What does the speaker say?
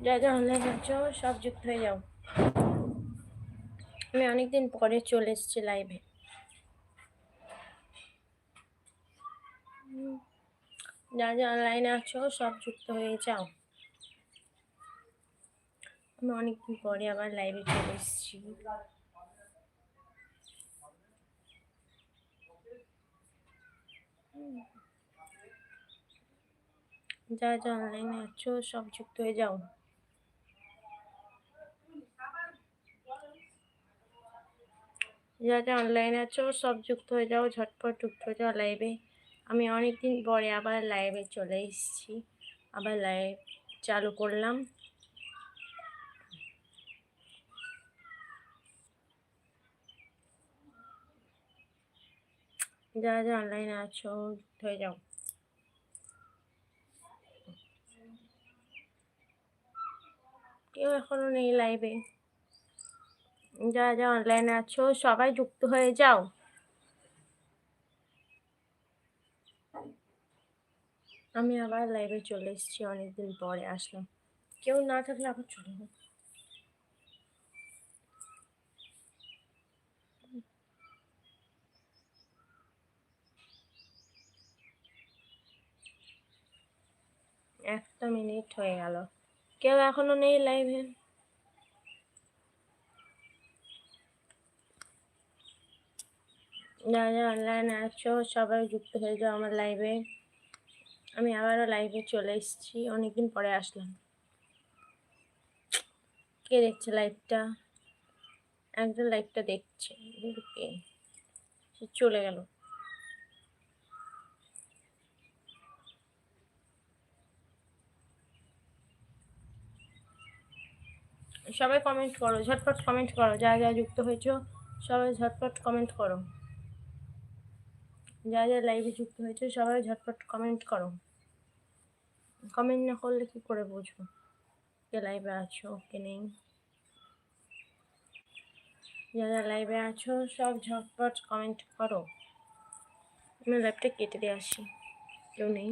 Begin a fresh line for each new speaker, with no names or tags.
যা যা অনলাইন আছো, সব যুক্ত হয়ে যাও। আমি অনেকদিন পরে চলে এসেছি লাইভে যা যা অনলাইনে আছো, সব যুক্ত হয়ে যাও। আমি অনেকদিন পরে আবার লাইভে চলে এসেছি। যা যা অনলাইনে আছো, সব যুক্ত হয়ে যাও। যা যা অনলাইনে আছো, সব যুক্ত হয়ে যাও, ঝটপট যুক্ত হয়ে যাও লাইভে আমি অনেকদিন পরে আবার লাইভে চলে এসেছি। আবার লাইভ চালু করলাম। যা যা অনলাইনে আছো, যুক্ত হয়ে যাও। কেউ এখনও নেই লাইভে যা যা অনলাইনে আছো, সবাই যুক্ত হয়ে যাও। আমি আবার লাইভে চলে এসেছি, অনেকদিন পরে আসলাম। কেউ না থাকলে আবার চলে যাব একটা মিনিট হয়ে গেল। কেউ এখনও নেই লাইভে যারা যারা অনলাইনে আছো, সবাই যুক্ত হয়ে যাও আমার লাইভে আমি আবারও লাইভে চলে এসেছি, অনেকদিন পরে আসলাম। কে দেখছে লাইভটা একজন লাইভটা দেখছে কে? সে চলে গেল। সবাই কমেন্ট করো, ঝটপট কমেন্ট করো, যা যা যুক্ত হয়েছো, সবাই ঝটপট কমেন্ট করো। যা যারা লাইভে যুক্ত হয়েছে, সবাই ঝটপট কমেন্ট করো। কমেন্ট না করলে কি করে বুঝব কে লাইভে আছো কে নেই? যারা লাইভে আছো, সব ঝটপট কমেন্ট করো। আমি লাইভটা কেটে দিয়ে আসি। কেউ নেই?